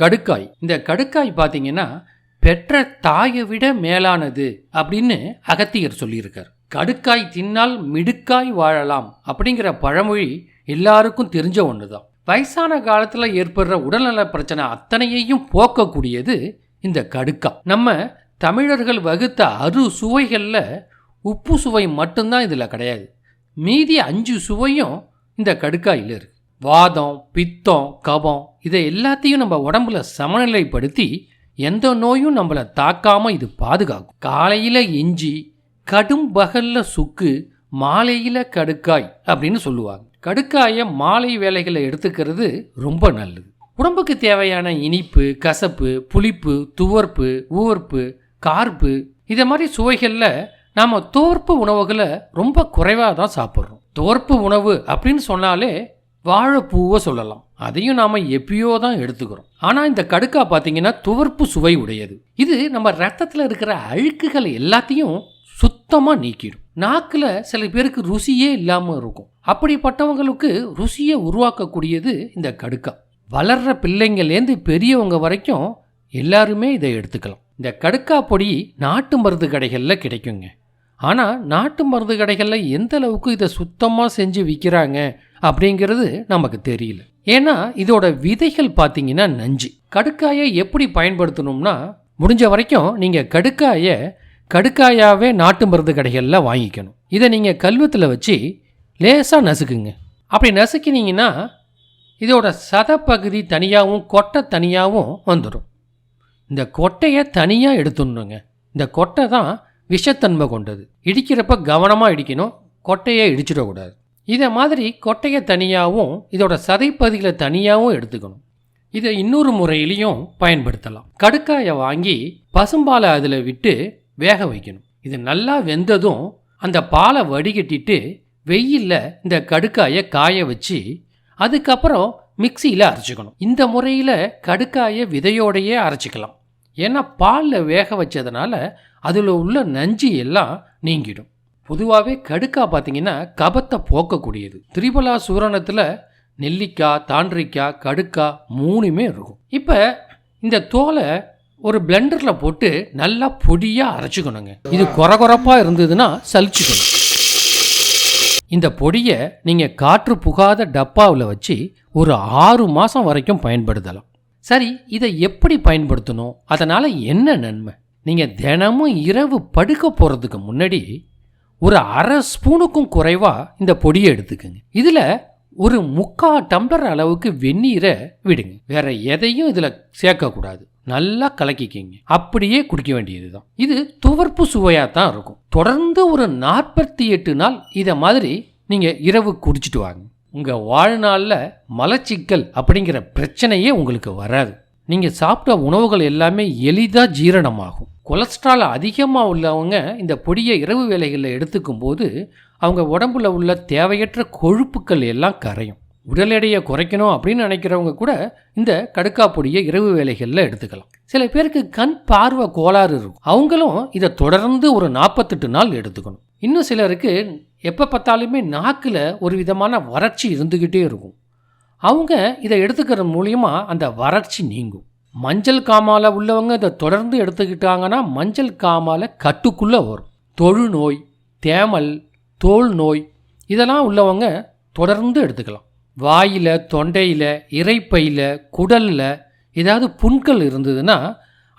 கடுக்காய். இந்த கடுக்காய் பார்த்தீங்கன்னா பெற்ற தாயை விட மேலானது அப்படின்னு அகத்தியர் சொல்லியிருக்கார். கடுக்காய் தின்னால் மிடுக்காய் வாழலாம் அப்படிங்கிற பழமொழி எல்லாருக்கும் தெரிஞ்ச ஒன்று தான் வயசான காலத்தில் ஏற்படுற உடல்நல பிரச்சனை அத்தனையையும் போக்கக்கூடியது இந்த கடுக்கா. நம்ம தமிழர்கள் வகுத்த அறு சுவைகளில் உப்பு சுவை மட்டும்தான் இதில் கிடையாது. மீதி அஞ்சு சுவையும் இந்த கடுக்காயில் இருக்குது வாதம் பித்தம் கபம் இதை எல்லாத்தையும் நம்ம உடம்புல சமநிலைப்படுத்தி எந்த நோயும் நம்மளை தாக்காமல் இது பாதுகாக்கும். காலையில் இஞ்சி கடும் பகலில் சுக்கு மாலையில் கடுக்காய் அப்படின்னு சொல்லுவாங்க. கடுக்காயை மாலை வேலைகளை எடுத்துக்கிறது ரொம்ப நல்லது. உடம்புக்கு தேவையான இனிப்பு கசப்பு புளிப்பு துவர்ப்பு ஊவர்ப்பு கார்ப்பு இதை மாதிரி சுவைகளில் நாம் துவர்ப்பு உணவுகளை ரொம்ப குறைவாக தான் சாப்பிட்றோம். துவர்ப்பு உணவு அப்படின்னு சொன்னாலே வாழைப்பூவை சொல்லலாம். அதையும் நாம் எப்பயோ தான் எடுத்துக்கிறோம். ஆனால் இந்த கடுக்கா பார்த்தீங்கன்னா துவர்ப்பு சுவை உடையது. இது நம்ம ரத்தத்தில் இருக்கிற அழுக்குகள் எல்லாத்தையும் சுத்தமாக நீக்கிடும். நாக்கில் சில பேருக்கு ருசியே இல்லாமல் இருக்கும். அப்படிப்பட்டவங்களுக்கு ருசியை உருவாக்கக்கூடியது இந்த கடுக்கா. வளர்ற பிள்ளைங்கள்லேருந்து பெரியவங்க வரைக்கும் எல்லாருமே இதை எடுத்துக்கலாம். இந்த கடுக்கா பொடி நாட்டு மருந்து கடைகளில் கிடைக்குங்க. ஆனால் நாட்டு மருந்து கடைகளில் எந்த அளவுக்கு இதை சுத்தமாக செஞ்சு விற்கிறாங்க அப்படிங்கிறது நமக்கு தெரியல. ஏன்னா இதோட விதைகள் பார்த்தீங்கன்னா நஞ்சு. கடுக்காயை எப்படி பயன்படுத்தணும்னா முடிஞ்ச வரைக்கும் நீங்கள் கடுக்காயை கடுக்காயாவே நாட்டு மருந்து கடைகளில் வாங்கிக்கணும். இதை நீங்கள் கல்வத்தில் வச்சு லேசாக நசுக்குங்க. அப்படி நசுக்கினீங்கன்னா இதோட சதப்பகுதி தனியாகவும் கொட்டை தனியாகவும் வந்துடும். இந்த கொட்டையை தனியாக எடுத்துடணுங்க. இந்த கொட்டை தான் விஷத்தன்மை கொண்டது. இடிக்கிறப்ப கவனமாக இடிக்கணும். கொட்டையை இடிச்சிடக்கூடாது. இதை மாதிரி கொட்டையை தனியாகவும் இதோட சதைப்பகுதிகளை தனியாகவும் எடுத்துக்கணும். இதை இன்னொரு முறையிலையும் பயன்படுத்தலாம். கடுக்காயை வாங்கி பசும்பாலை அதில் விட்டு வேக வைக்கணும். இது நல்லா வெந்ததும் அந்த பாலை வடிகட்டிட்டு வெயிலில் இந்த கடுக்காயை காய வச்சு அதுக்கப்புறம் மிக்சியில் அரைச்சிக்கணும். இந்த முறையில் கடுக்காயை விதையோடையே அரைச்சிக்கலாம். ஏன்னா பாலில் வேக வச்சதுனால அதில் உள்ள நஞ்சு எல்லாம் நீங்கிடும். பொதுவாகவே கடுக்கா பார்த்தீங்கன்னா கபத்தை போக்கக்கூடியது. திரிபலா சூரணத்தில் நெல்லிக்காய் தாண்டிக்காய் கடுக்கா மூணுமே இருக்கும். இப்போ இந்த தோலை ஒரு பிளெண்டரில் போட்டு நல்லா பொடியாக அரைச்சிக்கணுங்க. இது குறகுறப்பாக இருந்ததுன்னா சலிச்சுக்கணும். இந்த பொடியை நீங்கள் காற்று புகாத டப்பாவில் வச்சு ஒரு ஆறு மாதம் வரைக்கும் பயன்படுத்தலாம். சரி இதை எப்படி பயன்படுத்தணும்? அதனால் என்ன நன்மை? நீங்கள் தினமும் இரவு படுக்க போகிறதுக்கு முன்னாடி ஒரு அரை ஸ்பூனுக்கும் குறைவாக இந்த பொடியை எடுத்துக்கோங்க. இதில் ஒரு முக்கா டம்ளர் அளவுக்கு வெந்நீரை விடுங்க. வேற எதையும் இதில் சேர்க்கக்கூடாது. நல்லா கலக்கிக்கிங்க. அப்படியே குடிக்க வேண்டியது தான் இது துவர்ப்பு சுவையாக தான் இருக்கும். தொடர்ந்து ஒரு நாற்பத்தி எட்டு நாள் இதை மாதிரி நீங்கள் இரவு குடிச்சிட்டு வாங்க. உங்கள் வாழ்நாளில் மலச்சிக்கல் அப்படிங்கிற பிரச்சனையே உங்களுக்கு வராது. நீங்கள் சாப்பிட்ட உணவுகள் எல்லாமே எளிதாக ஜீரணமாகும். கொலஸ்ட்ரால் அதிகமாக உள்ளவங்க இந்த பொடியை இரவு வேலைகளில் எடுத்துக்கும் போது அவங்க உடம்புல உள்ள தேவையற்ற கொழுப்புக்கள் எல்லாம் கரையும். உடல் எடையை குறைக்கணும் அப்படின்னு நினைக்கிறவங்க கூட இந்த கடுக்கா பொடியை இரவு வேலைகளில் எடுத்துக்கலாம். சில பேருக்கு கண் பார்வை கோளாறு இருக்கும். அவங்களும் இதை தொடர்ந்து ஒரு நாற்பத்தெட்டு நாள் எடுத்துக்கணும். இன்னும் சிலருக்கு எப்போ பார்த்தாலுமே நாக்கில் ஒரு விதமான வறட்சி இருந்துக்கிட்டே இருக்கும். அவங்க இதை எடுத்துக்கிற மூலியமாக அந்த வறட்சி நீங்கும். மஞ்சள் காமால உள்ளவங்க இதை தொடர்ந்து எடுத்துக்கிட்டாங்கன்னா மஞ்சள் காமால கட்டுக்குள்ளே வரும். தொழுநோய் தேமல் தோல் நோய் இதெல்லாம் உள்ளவங்க தொடர்ந்து எடுத்துக்கலாம். வாயில் தொண்டையில் இறைப்பையில் குடலில் ஏதாவது புண்கள் இருந்ததுன்னா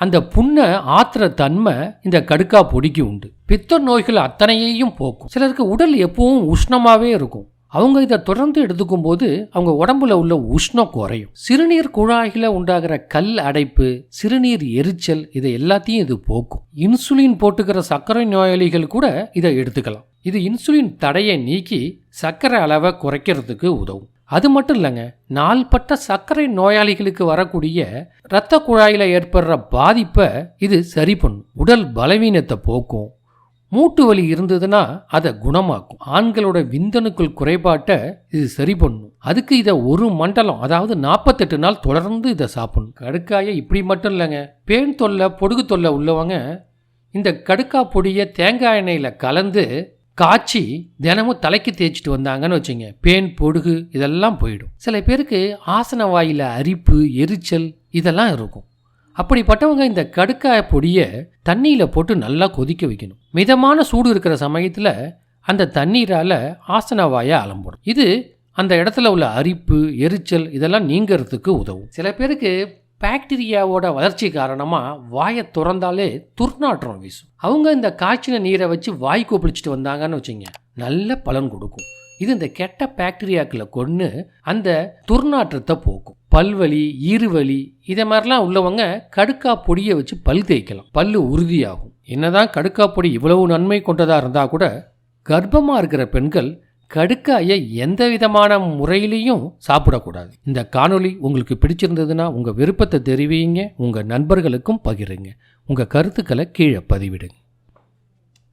அந்த புண்ணை ஆத்துற தன்மை இந்த கடுக்கா பொடிக்கு உண்டு. பித்த நோய்கள் அத்தனையையும் போக்கும். சிலருக்கு உடல் எப்பவும் உஷ்ணமாகவே இருக்கும். அவங்க இதை தொடர்ந்து எடுத்துக்கும் போது அவங்க உடம்புல உள்ள உஷ்ணம் குறையும். சிறுநீர் குழாயில் உண்டாகிற கல் அடைப்பு சிறுநீர் எரிச்சல் இதை எல்லாத்தையும் இது போக்கும். இன்சுலின் போட்டுக்கிற சர்க்கரை நோயாளிகள் கூட இதை எடுத்துக்கலாம். இது இன்சுலின் தடையை நீக்கி சர்க்கரை அளவை குறைக்கிறதுக்கு உதவும். அது மட்டும் இல்லைங்க நாள்பட்ட சர்க்கரை நோயாளிகளுக்கு வரக்கூடிய இரத்த குழாயில் ஏற்படுற பாதிப்பை இது சரி பண்ணும். உடல் பலவீனத்தை போக்கும். மூட்டு வலி இருந்ததுன்னா அதை குணமாக்கும். ஆண்களோட விந்தணுக்கள் குறைபாட்டை இது சரி பண்ணும். அதுக்கு இதை ஒரு மண்டலம் அதாவது நாற்பத்தெட்டு நாள் தொடர்ந்து இதை சாப்பிடணும். கடுக்காயை இப்படி மட்டும் இல்லைங்க. பேன் தொல்லை பொடுகு தொல்லை உள்ளவங்க இந்த கடுக்கா பொடியை தேங்காய் எண்ணெயில் கலந்து காய்ச்சி தினமும் தலைக்கு தேய்ச்சிட்டு வந்தாங்கன்னு வச்சுங்க. பேன் பொடுகு இதெல்லாம் போயிடும். சில பேருக்கு ஆசன வாயில் அரிப்பு எரிச்சல் இதெல்லாம் இருக்கும். அப்படிப்பட்டவங்க இந்த கடுக்காய பொடியை தண்ணியில் போட்டு நல்லா கொதிக்க வைக்கணும். மிதமான சூடு இருக்கிற சமயத்தில் அந்த தண்ணீரால் ஆசன வாயை அலம்பிடும் இது அந்த இடத்துல உள்ள அரிப்பு எரிச்சல் இதெல்லாம் நீங்கிறதுக்கு உதவும். சில பேருக்கு பாக்டீரியாவோட வளர்ச்சி காரணமாக வாயை திறந்தாலே துர்நாற்றம் வீசும். அவங்க இந்த காய்ச்சின நீரை வச்சு வாய் கொப்பளிச்சுட்டு வந்தாங்கன்னு வச்சுங்க நல்ல பலன் கொடுக்கும். இது இந்த கெட்ட பாக்டீரியாக்களை கொன்று அந்த துர்நாற்றத்தை போக்கும். பல்வலி ஈறுவலி இதை மாதிரிலாம் உள்ளவங்க கடுக்கா பொடியை வச்சு பல் தேய்க்கலாம். பல் உறுதியாகும். என்னதான் கடுக்கா பொடி இவ்வளவு நன்மை கொண்டதாக இருந்தால் கூட கர்ப்பமாக இருக்கிற பெண்கள் கடுக்காயை எந்த விதமான முறையிலையும் சாப்பிடக்கூடாது. இந்த காணொலி உங்களுக்கு பிடிச்சிருந்ததுன்னா உங்கள் விருப்பத்தை தெரிவிங்க உங்கள் நண்பர்களுக்கும் பகிருங்க. உங்கள் கருத்துக்களை கீழே பதிவிடுங்க.